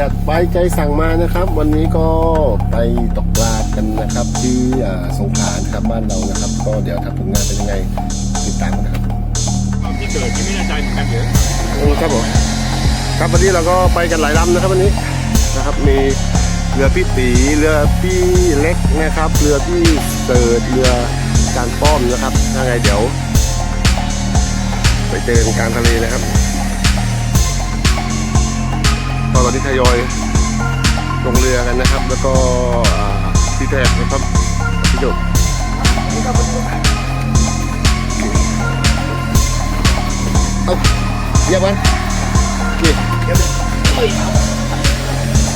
จัดไปใจสั่งมานะครับ วันนี้ก็ไปตกปลากันนะครับ ที่อ่าสงขลานะครับบ้านเรานะครับ ก็เดี๋ยวถ้าผลงานเป็นยังไงติดตามกันนะครับที่เกิดที่ไม่แน่ใจเหมือนกันเดี๋ยวอืมครับผมครับวันนี้เราก็ไปกันหลายลำนะครับวันนี้นะครับมีเรือพี่ตีเรือพี่เล็กนะครับ เรือพี่เสิร์ชเรือการป้อมนะครับยังไงเดี๋ยว ไปเจอกันกลางทะเลนะครับ ตอนนี้ทยอยลงเรือกันนะครับ แล้วก็พี่แทกนะครับพี่จุกเอาเยียบมันนี่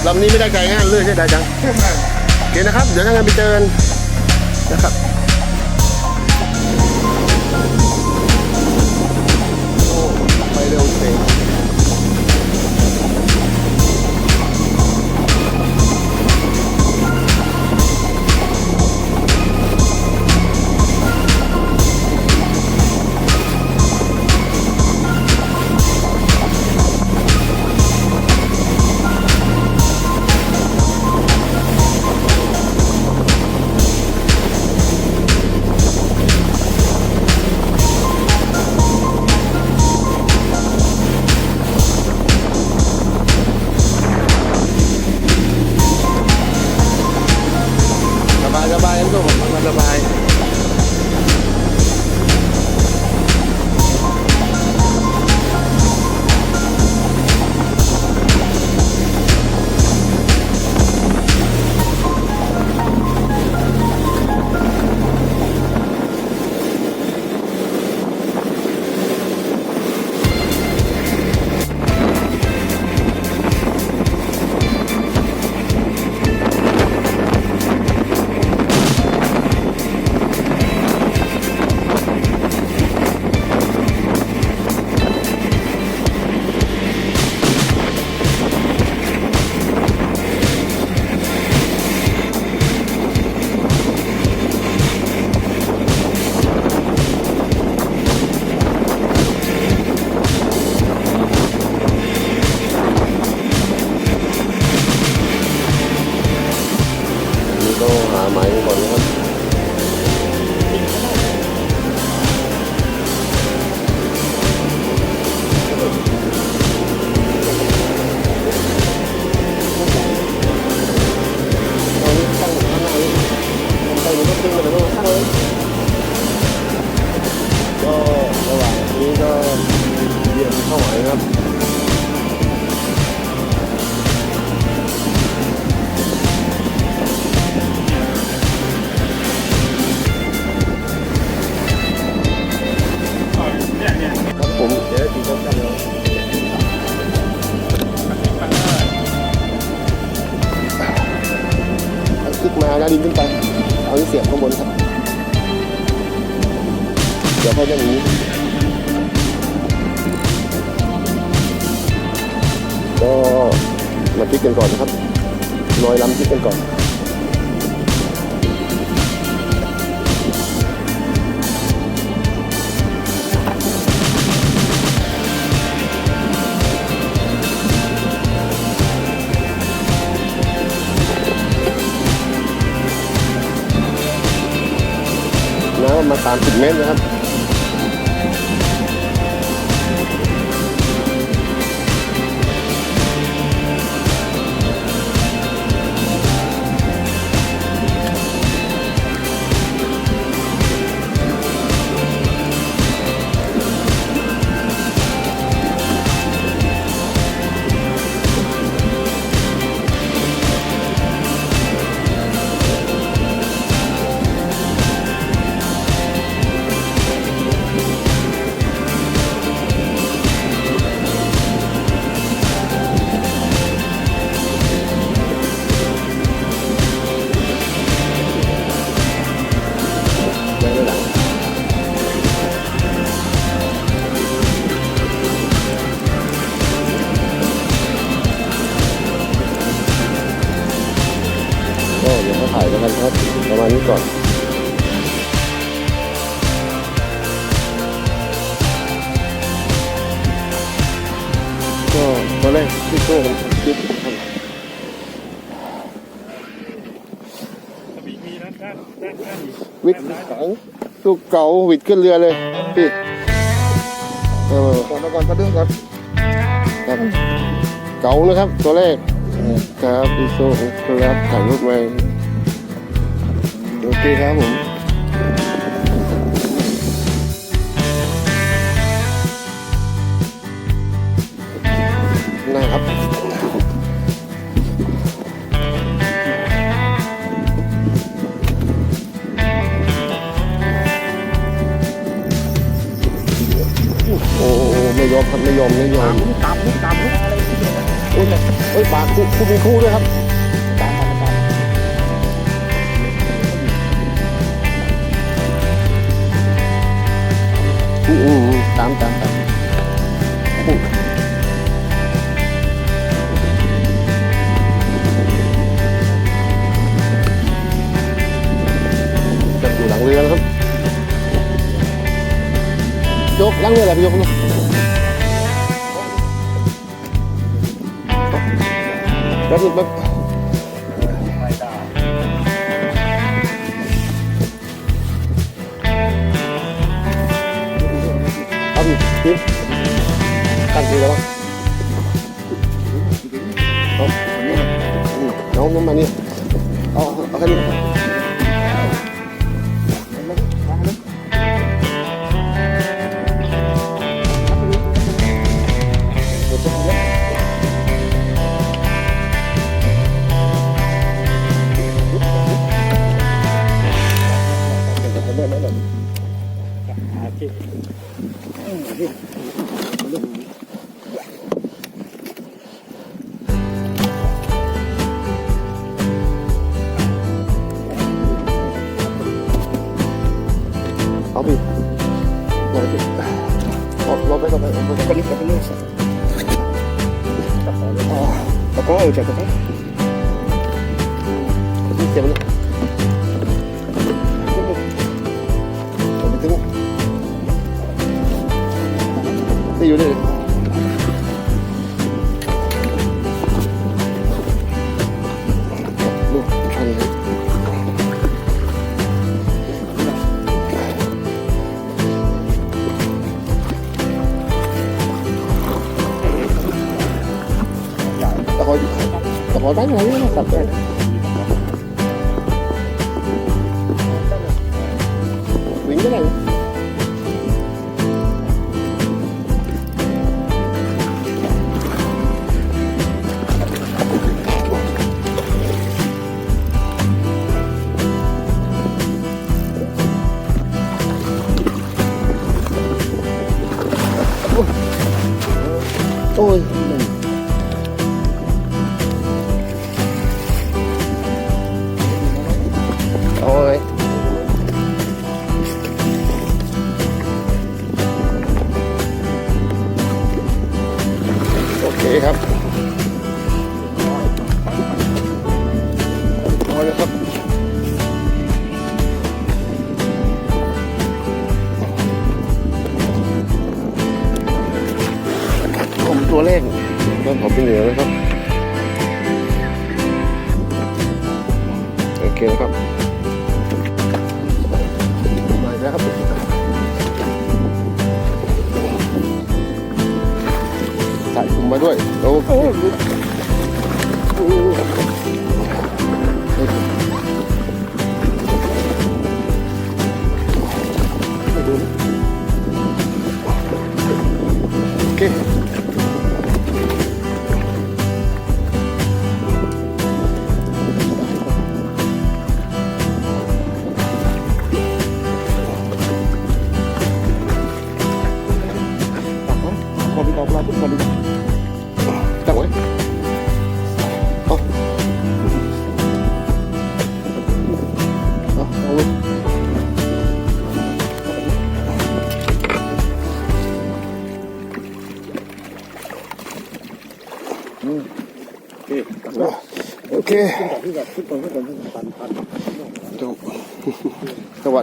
ลำนี้ไม่ได้ไกลงานเลื่อยใช่ได้จังโอเคนะครับ เดี๋ยวถ้างั้นไปเจอกันนะครับ เสียบข้างบนครับ เดี๋ยวค่อยจะหนีก็มาคิดกันก่อนนะครับลอยลำคิดกันก่อน มา 30 เมตรนะครับ วิดเก๋าลูกเก่าวิดขึ้นเรือเลยพี่เออก่อนก่อนก็ดึงก่อนครับเก่าเลยครับ ตัวแรกครับพี่โซครับถ่ายรูปไว้โอเคครับผม tám tám tám Chắc cũng lặng lắm Chốt, lắng nghe là vô không? Rất là bất যেতে পারে 我感觉还用那小袋的闻着 ครับ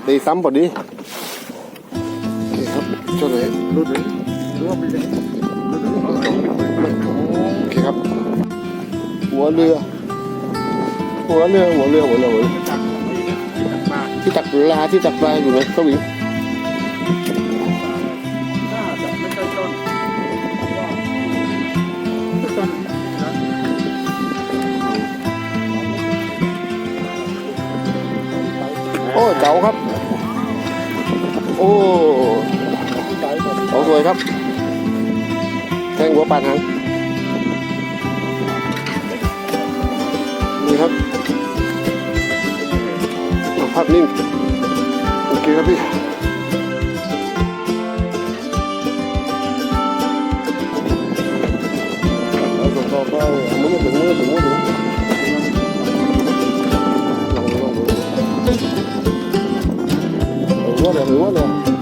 ตีซ้ำพอดีนี่ครับช่วยเลยรูดโอเคครับ หัวเรือ หัวเรือ หัวเรือ หัวเรือหัวเรือที่ตักลาที่ตักปลาอยู่ไหมสวีงโอ้เจ๋าครับ สวยครับแทงหัวปาดหางนี่ครับภาพนิ่งโอเคครับพี่เอาส่งต่อก็เอามือถึงมือถึงมือถึง เอาหั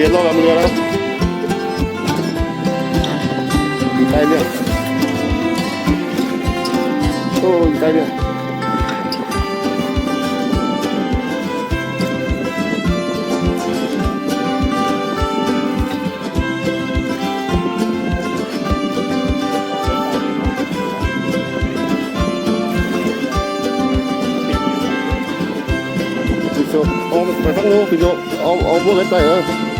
เวียนรอบลำเรือแล้วอยู่ใต้เรือโอ้อยู่ใต้เรือ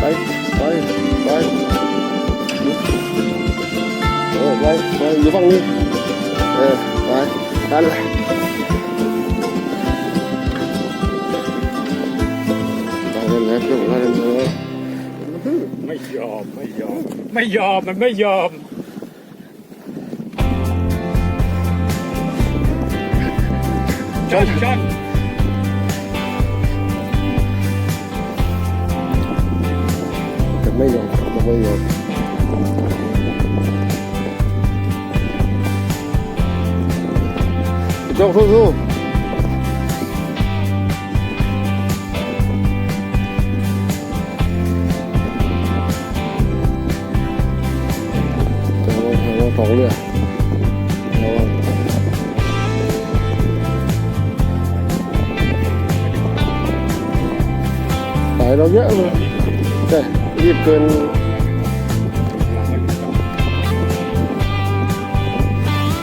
พี่โจเอาไปข้างโน้นพี่โจเอาเอาพวกนั้นไปเออไปไปไปโอ้ไปไปอยู่ฝั่งนี้เออไปนั่นแหละไปนั่นแหละเพื่อนผมนั่นเลย ไม่ยอมไม่ยอม ไม่ยอมมันไม่ยอม ชน ชนจะไม่ยอมจะไม่ยอมพี่โจสู้ๆ รีบเกิน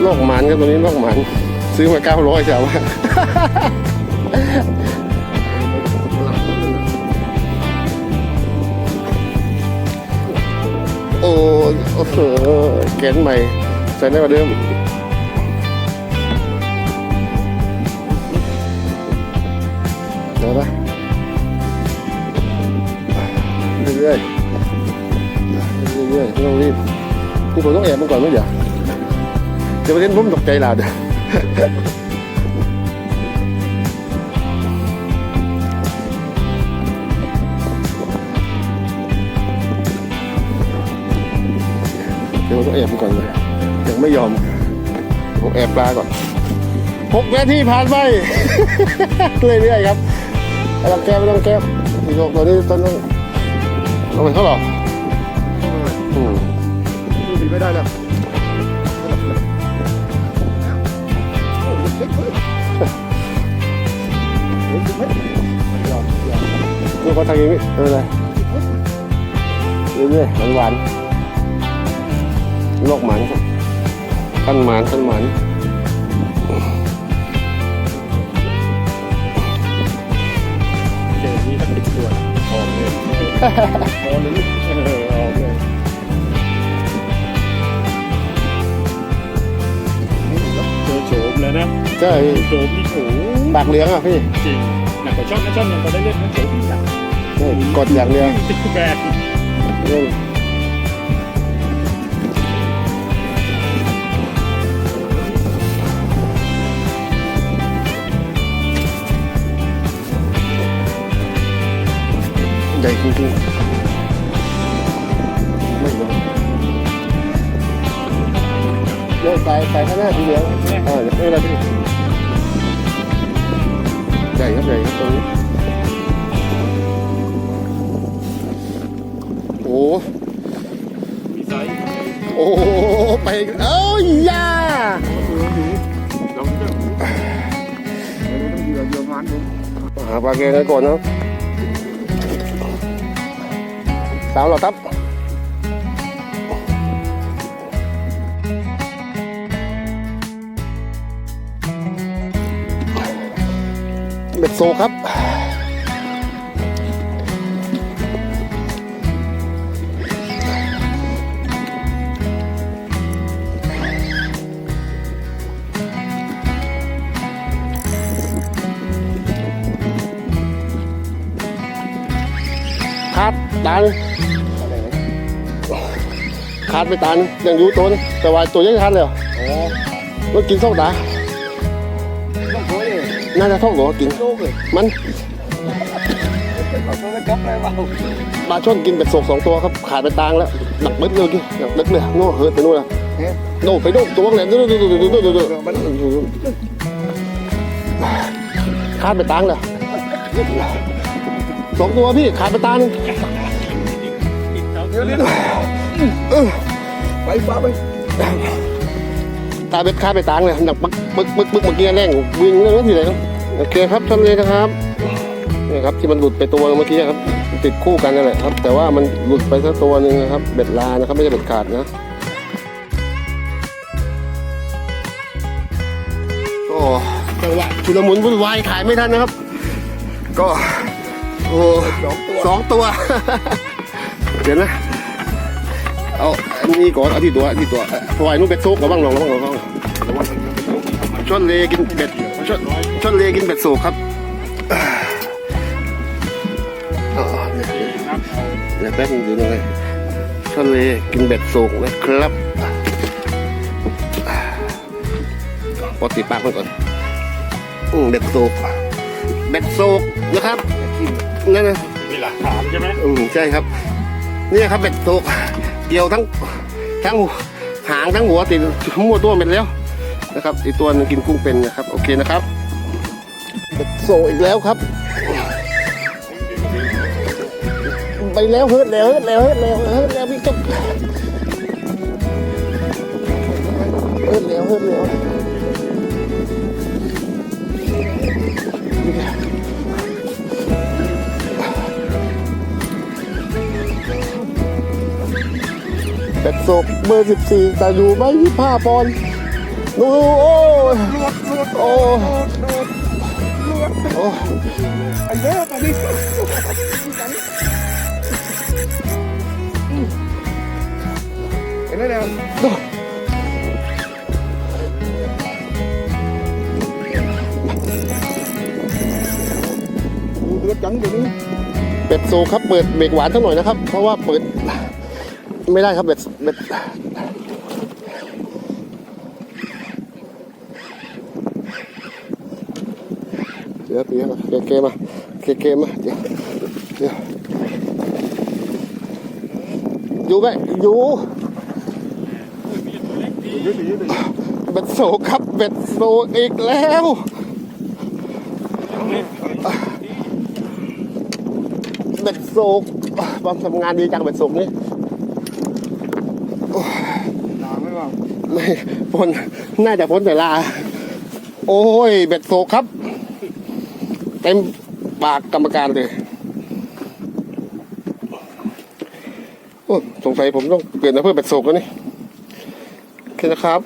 โลกหมันครับตัวนี้โลกหมันซื้อมาเก้าร้อยใช่ไหมโอ้โอ้โหแกนใหม่ ใส่ได้กว่าเดิมเดี๋ยวนะ เรื่อยๆเรื่อยๆไม่ต้องรีบนี่ผมต้องแอบมันก่อนไหมเดี๋ยวเดี๋ยวประเด็นผมตกใจลาเดี๋ยวเดี๋ยวต้องแอบมันก่อนเลยยังไม่ยอมผมแอบปลาก่อนหกนาทีผ่านไปเรื่อยๆครับไม่ต้องแก้ไม่ต้องแก้อีกหกตัวนี้ต้นต้อง ต้องเป็นเท่าไหร่อืมดูดีไม่ได้แล้วดูเขาทางอย่างนี้ไม่เป็นไรเรื่อยๆหวานๆโลกหมันขั้นหมันขั้นหมัน เลยพอเลยเออออกเลยเจอโฉมแล้วนะใช่โฉมนี่โฉมปากเหลืองอะพี่จริงนักกว่าช่อนนะช่อนยังพอได้เล่นนะโถพี่หนักนี่กดอย่างเดียว แบกนี่ใหญ่ จริงๆไม่ยอมเดี๋ยวไปไปข้างหน้าทีเดียวอ่าเดี๋ยวไม่เป็นไรพี่ใหญ่ครับใหญ่ครับตรงนี้โอ้มีไซส์โอ้ไปเอ้ยยาลองเจ้าต้องเยื่อเยื่อมันผมหาปลาเกงกันก่อนเนาะ สาวเหรอครับเบ็ดโซครับขาดตาล ขาดไปตาลยังอยู่ตัวนึงแต่ว่าตัวยังขาดเลยเหรอโอ้มันกินสองตาต้องโวยเลยน่าจะท้องหรอกินโลกเลยมันเอาตัวกระจับอะไรวะปลาช่อนกินเป็ดโศกสองตัวครับขาดไปตางแล้วหนักเบิดเลยกินหนักเบิดเลยโน่เฮิร์ตไปนู่นละเฮ้ยโน่ไปโน่ตัวเลยดูดูดูดูดูดูดูขาดไปตางเลยสองตัวพี่ขาดไปตางนึงเดี๋ยวนี้ ไปฟ้าไปตาเบ็ดขาดไปตางเลยหนักปึ๊กปึ๊กปึ๊กปึ๊กเมื่อกี้แรงวิ่งเรื่องที่ไหนโอเคครับท่านเลยนะครับนี่ครับที่มันหลุดไปตัวเมื่อกี้ครับ ติดคู่กันนั่นแหละครับ แต่ว่ามันหลุดไปสักตัวหนึ่งนะครับ เบ็ดลานะครับไม่ใช่เบ็ดขาดนะก็จังหวะชุลมุนวุ่นวายขายไม่ทันนะครับ ก็โอ้สองตัว เดี๋ยวนะ เอาอันนี้ก่อนเอาที่ตัวเอาที่ตัวเอ่อพลอยนุ่งเป็ดซุกระวังลองระวังระวังชวนเลกินเป็ดชวนชวนเลกินเป็ดสุกครับอ่าเนี่ยครับเดี๋ยวแป๊บนึงดูหน่อยชวนเลกินเบ็ดสุกนะครับปกติปากมันก่อนอืมเบ็ดสุกเบ็ดสุกนะครับนั่นนะมีหลักฐานใช่ไหมอืมใช่ครับ เนี่ยครับเบ็ดสุก เกี่ยวทั้งทั้งหางทั้งหัวติดมั่วตัวเป็นแล้วนะครับอีตัวนึงกินกุ้งเป็นนะครับ โอเคนะครับโซอีกแล้วครับ ไปแล้วเฮิร์ตแล้วเฮิร์ตแล้วเฮิร์ตแล้วเฮิร์ตแล้วพี่จบเฮิร์ตแล้วเฮิร์ตแล้ว เป็ดศกเบอร์สิบสี่แต่อยู่ไม่ยี่ห้าปอนด์ดูโอ้ยลวดลวดโอ้ลวดลวดโอ้ไอ้เด้อไปดิเห็นไหมเนี่ยดูเดือดจังเดี๋ยวนี้เป็ดโซครับเปิดเบรกหวานสักหน่อยนะครับ เพราะว่าเปิด ไม่ได้ครับเบ็ดเบ็ดเดี๋ยวเดี๋ยวมาเกเกมาเกเกมาเดี๋ยวเดี๋ยวอยู่ไหมอยู่เบ็ดโซครับเบ็ดโซอีกแล้วเบ็ดโซความทำงานดีจังเบ็ดโซนี่ หนาไม่ว่า ไม่ พ้นน่าจะพ้นเวลา โอ้ย เบ็ดโซครับ เต็มปากกรรมการเลย โอ้สงสัยผมต้องเปลี่ยนนะเพื่อเบ็ดโซกแล้วนี่โอเคนะครับ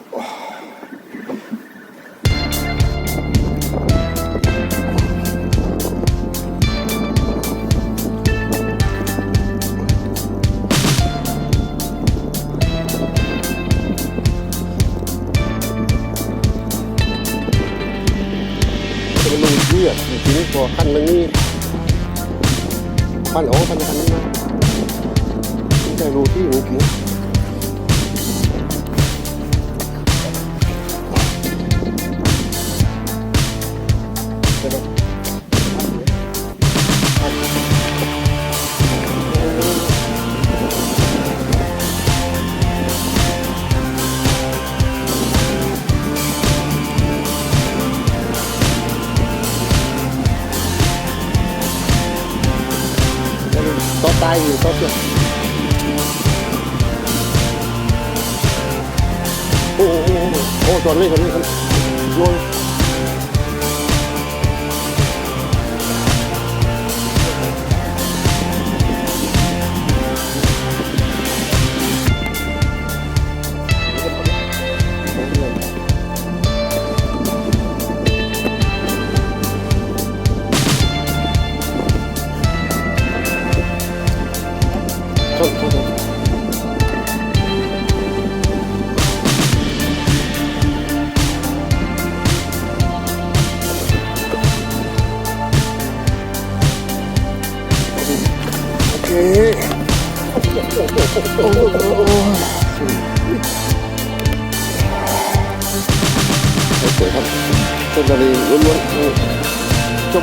โอ้โหโอ้จอดเลย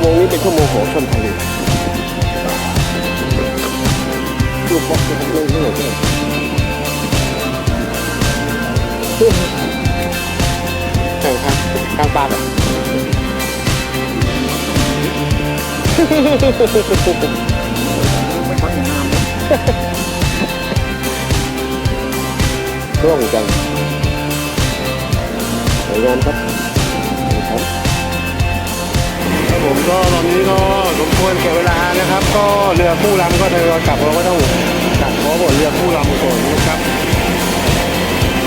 วโมงนี้เป็นชั่วโมงของชนทะเลรูปบล็อกจะทำเรื่องนี้หมดเลยใช่ครับกลางปากอะไม่ค่อยงามร่องจังสวยงามครับ ก็ตอนนี้ก็สมควรแก่เวลานะครับ ก็เรือคู่ลำก็ทยอยกลับเราก็ต้องกลับเพราะว่าเรือคู่ลำก่อนนะครับ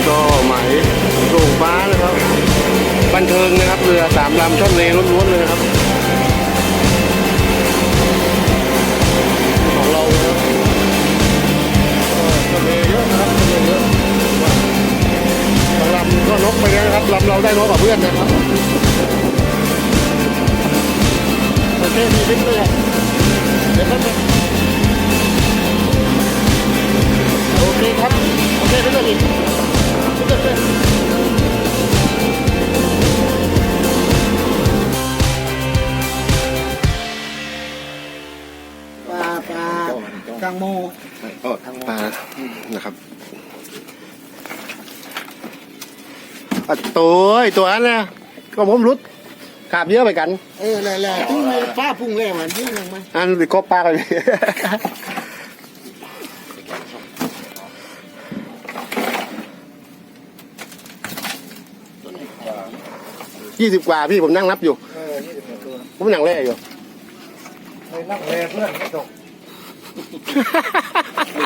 ก็หมายส่งฟ้านะครับ บันเทิงนะครับเรือสามลำช่อนเลล้วนๆเลยนะครับของเราครับก็ช่อนเลเยอะนะครับช่อนเลเยอะบางลำก็นกไปแล้วนะครับลำเราได้น้อยกว่าเพื่อนนะครับ โอเคมีลิฟต์เลยเดี๋ยวแป๊บนึงโอเคครับ โอเคไปเลยอีกไปเลยปเลยปลาปลากลางโมเออปลานะครับอะตัวอ้ตัวนั้นนะก็ผมรุด ขาบเยอะไปกัน เออแหละๆที่ป้าพุ่งแรงมันที่ยังไม่อันไปกบปลากันยี่สิบกว่าพี่ผมนั่งนับอยู่เออยี่สิบตัวผมนั่งเล่อยู่เลยนักแร่เพื่อนไม่ตก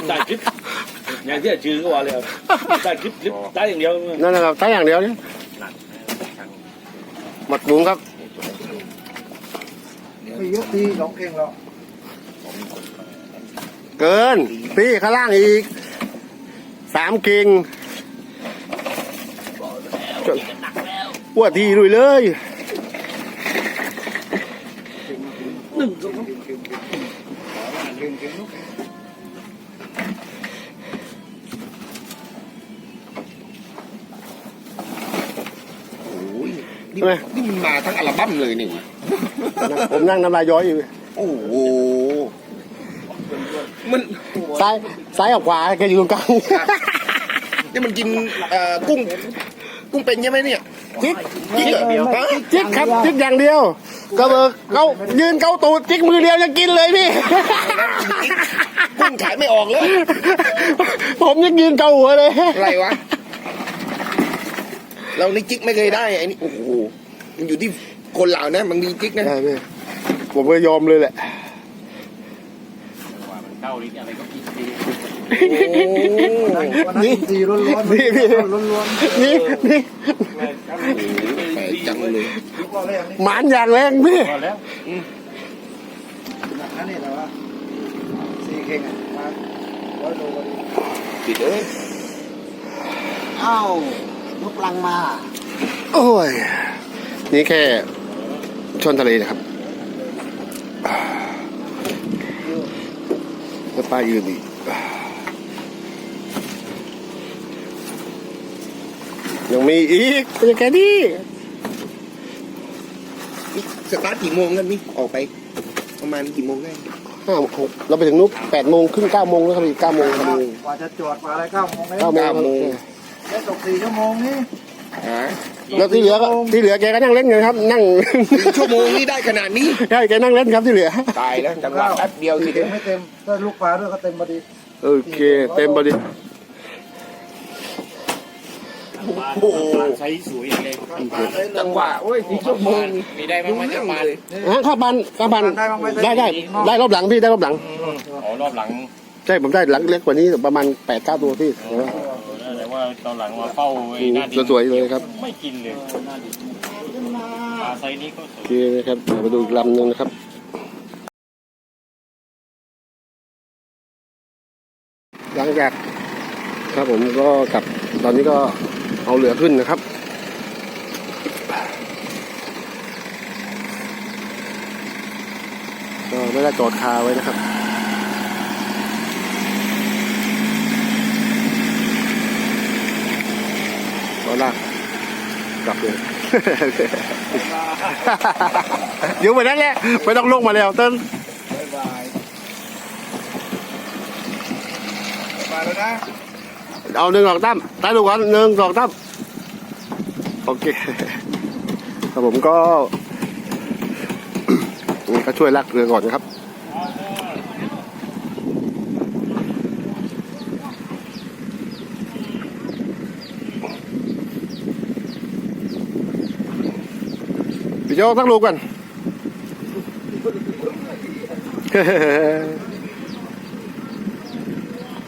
ได้คลิปอย่างที่ชื่อก็ว่าเลยได้คลิปคลิปได้อย่างเดียวนั่นนะครับใช้อย่างเดียวนี่หมัดหมุงครับ ไม่เยอะทีสองเก่งหรอกเกินพี่ข้างล่างอีกสามกิ่งอ้วทีลุยเลยโอ้ยนี่ใช่ไหมนี่มันมาทั้งอัลบั้มเลยนี่ ผมนั่งน้ำลายย้อยอยู่โอ้โหมันซ้ายซ้ายกับขวาแกอยู่ตรงกลางนี่มันกินเอ่อกุ้ง กุ้งเป็นใช่ไหมเนี่ยจิ๊กจิ๊กเหรอฮะจิ๊กครับจิ๊กอย่างเดียว ก็เบิกเขายืนเกาตูดจิ๊กมือเดียวยังกินเลยพี่กุ้งขายไม่ออกแล้วผมยังยืนเกาหัวเลยอะไรวะเรานี่จิ๊กไม่เคยได้ไอ้นี่โอ้โหมันอยู่ที่ คนเหล่านะบางทีจิ๊กนะได้พี่ผมก็ยอมเลยแหละเก้าลิตรอะไรก็กินดีโอ้วันนั้นอินทรีย์ล้วนๆนี่พี่ ล้วนนี่นี่แปลกจังเลยๆยุคแรกนี่หมานอย่างแรงพี่พอแล้วนั่นนี่แต่ว่าสี่เก่งอะมาร้อยโลก็ดีปิดเอ้ยอ้าวยกลังมา โอ้ย นี่แค่ ช่อนทะเลนะครับแล้วป้ายืนดีกยังมีอีกเป็นแค่นี้สตาร์ทกี่โมงกันนี่ออกไป ประมาณกี่โมงได้ห้าหกเราไปถึงนุ๊กแปดโมงครึ่งเก้าโมงแล้วครับอีกเก้าโมงครับกว่าจะจอดมาอะไรเก้าโมงเก้าโมงแล้วตกสี่ชั่วโมงนี่ ฮะแล้วที่เหลือก็ที่เหลือแกก็นั่งเล่นกันครับ นั่งสี่ชั่วโมงนี่ได้ขนาดนี้ ใช่แกนั่งเล่นครับที่เหลือ ตายแล้วจังหวะแป๊บเดียวทีเดีเต็ยมวไม่เต็มถ้าลูกปลาด้วยก็เต็มพอดีโอเค เต็มพอดีโอ้โหใช้สวยเลยจังหวะโอ้ยสี่ชั่วโมงมีได้บ้างไหมจะมาเลยฮะข้าวปันข้าวปันได้ได้ได้รอบหลังพี่ได้รอบหลัง อ๋อรอบหลัง ใช่ผมได้หลังเล็กกว่านี้ประมาณแปดเก้าตัวพี่แต่ ว่าตอนหลังมาเฝ้าไอ้หน้าดินสวยๆเลยครับ ไม่กินเลยปลาไซส์นี้ก็สโอวยเคนะครับเดี๋ยวมาดูอีกลำหนึงนะครับหลังจากครับผมก็กลับตอนนี้ก็เอาเรือขึ้นนะครับก็ไม่ได้จอดคาไว้นะครับ ก็ลาก กลับเลยอยู่ไปนั่นแหละไม่ต้องลงมาแล้วเติ้ลมาแล้วนะ เอาหนึ่งสองตั้มตายลูกก่อนหนึ่งสองตั้มโอเคครับผมก็ก็ช่วยลากเรือก่อนนะครับ พี่โจ้ตั้งลูกก่อน